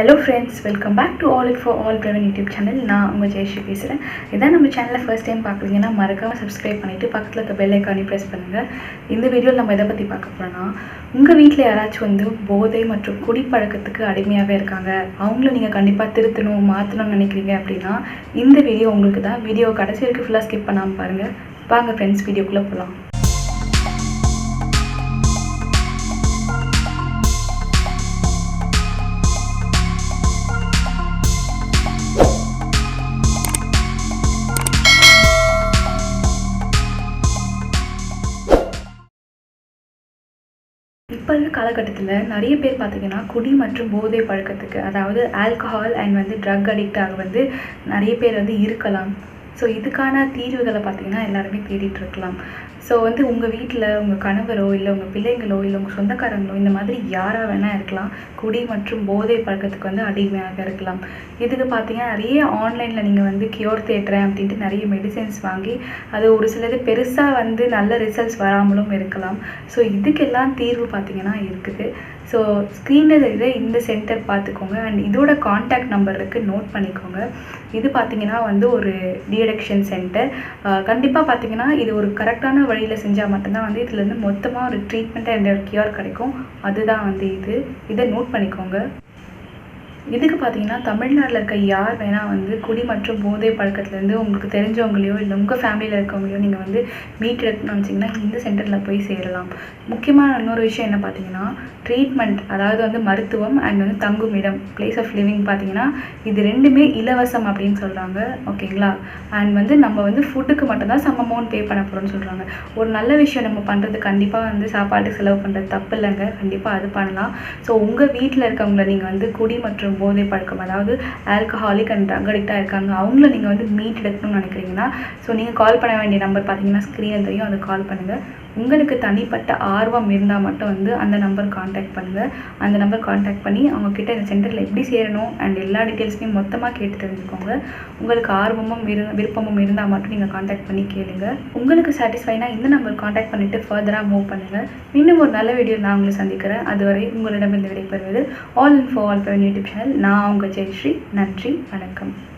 Hello friends welcome back to all in for all பிரவன் YouTube channel நான் உங்கள் ஜெயஸ்ரீ பேசுகிறேன் இதான் நம்ம சேனலில் ஃபர்ஸ்ட் டைம் பார்க்குறீங்கன்னா மறக்காமல் சப்ஸ்கிரைப் பண்ணிவிட்டு பக்கத்தில் இருக்க பெல் ஐக்கானே ப்ரெஸ் பண்ணுங்கள் இந்த வீடியோவில் நம்ம எதை பற்றி பார்க்க போகிறோன்னா உங்கள் வீட்டில் யாராச்சும் வந்து போதை மற்றும் குடிப்பழக்கத்துக்கு அடிமையாகவே இருக்காங்க அவங்கள நீங்கள் கண்டிப்பாக திருத்தணும் மாற்றணும்னு நினைக்கிறீங்க அப்படின்னா இந்த வீடியோ உங்களுக்கு தான். வீடியோ கடைசி வரைக்கும் ஃபுல்லாக ஸ்கிப் பண்ணாமல் பாருங்கள் வாங்க ஃப்ரெண்ட்ஸ் வீடியோக்குள்ளே போகலாம் இப்போ இருக்க காலகட்டத்தில் நிறைய பேர் பார்த்தீங்கன்னா குடி மற்றும் போதை பழக்கத்துக்கு அதாவது ஆல்கஹால் அண்ட் வந்து ட்ரக் அடிக்டாக வந்து நிறைய பேர் வந்து இருக்கலாம். ஸோ இதுக்கான தீர்வுகளை பார்த்தீங்கன்னா எல்லாருமே தேடிட்டு இருக்கலாம் ஸோ வந்து உங்கள் வீட்டில் உங்கள் கணவரோ இல்லை உங்கள் பிள்ளைங்களோ இல்லை உங்கள் சொந்தக்காரங்களோ இந்த மாதிரி யாராக வேணால் இருக்கலாம். குடி மற்றும் போதை பழக்கத்துக்கு வந்து அடிமையாக இருக்கலாம். இதுக்கு பார்த்தீங்கன்னா நிறைய ஆன்லைனில் நீங்கள் வந்து கியூர் தேட்டுறேன் அப்படின்ட்டு நிறைய மெடிசன்ஸ் வாங்கி அது ஒரு சிலது பெருசாக வந்து நல்ல ரிசல்ட்ஸ் வராமலும் இருக்கலாம். ஸோ இதுக்கெல்லாம் தீர்வு பார்த்தீங்கன்னா இருக்குது. ஸோ ஸ்க்ரீனில் இதை இந்த சென்டர் பார்த்துக்கோங்க. அண்ட் இதோட காண்டாக்ட் நம்பர் இருக்குது நோட் பண்ணிக்கோங்க. இது பார்த்தீங்கன்னா வந்து ஒரு டிஅடிக்ஷன் சென்டர் கண்டிப்பாக பார்த்தீங்கன்னா இது ஒரு கரெக்டான வழியில் செஞ்சால் மட்டும்தான் வந்து இதுலேருந்து மொத்தமாக ஒரு ட்ரீட்மெண்ட் அண்ட் ஒரு கியூர் கிடைக்கும். அதுதான் வந்து இது. இதை நோட் பண்ணிக்கோங்க. இதுக்கு பார்த்தீங்கன்னா தமிழ்நாட்டில் இருக்க யார் வேணால் வந்து குடி மற்றும் போதை பழக்கத்துலேருந்து உங்களுக்கு தெரிஞ்சவங்களையோ இல்லை உங்கள் ஃபேமிலியில் இருக்கவங்களையோ நீங்கள் வந்து மீட் எடுக்கணும்னு வச்சிங்கன்னா இந்த சென்டரில் போய் சேரலாம். முக்கியமான இன்னொரு விஷயம் என்ன பார்த்தீங்கன்னா ட்ரீட்மெண்ட் அதாவது வந்து மருத்துவம் அண்ட் வந்து தங்கும் இடம் பிளேஸ் ஆஃப் லிவிங் பார்த்தீங்கன்னா இது ரெண்டுமே இலவசம் அப்படின்னு சொல்கிறாங்க ஓகேங்களா? அண்ட் வந்து நம்ம வந்து ஃபுட்டுக்கு மட்டும்தான் சம் அமௌண்ட் பே பண்ண போகிறோம்னு சொல்கிறாங்க ஒரு நல்ல விஷயம் நம்ம பண்ணுறது கண்டிப்பாக வந்து சாப்பாட்டுக்கு செலவு பண்ணுறது தப்பு இல்லைங்க. கண்டிப்பாக அது பண்ணலாம். ஸோ உங்கள் வீட்டில் இருக்கவங்கள நீங்கள் வந்து குடி மற்றும் போதை பழக்கம் அதாவது ஆல்கஹாலிக் அண்ட் ட்ரக் அடிக்டாக இருக்காங்க அவங்கள நீங்கள் வந்து மீட் எடுக்கணும்னு நினைக்கிறீங்கன்னா ஸோ நீங்கள் கால் பண்ண வேண்டிய நம்பர் பார்த்தீங்கன்னா ஸ்க்ரீனில் தெரியும் அதை கால் பண்ணுங்கள் உங்களுக்கு தனிப்பட்ட ஆர்வம் இருந்தால் மட்டும் வந்து அந்த நம்பர் காண்டாக்ட் பண்ணுங்கள் அந்த நம்பர் காண்டாக்ட் பண்ணி அவங்கக்கிட்ட இந்த சென்டரில் எப்படி சேரணும் அண்ட் எல்லா டீட்டெயில்ஸுமே மொத்தமாக கேட்டு தெரிஞ்சுக்கோங்க. உங்களுக்கு ஆர்வமும் விரு விருப்பமும் இருந்தால் மட்டும் நீங்கள் காண்டாக்ட் பண்ணி கேளுங்க. உங்களுக்கு சாட்டிஸ்ஃபைனா இந்த நம்பர் காண்டாக்ட் பண்ணிவிட்டு ஃபர்தராக மூவ் பண்ணுங்கள் இன்னும் ஒரு நல்ல வீடியோ நான் உங்களை சந்திக்கிறேன். அதுவரை உங்களிடம் இந்த விடைபெறுவது all in for all YouTube channel நான் உங்கள் ஜெயஸ்ரீ. நன்றி. வணக்கம்.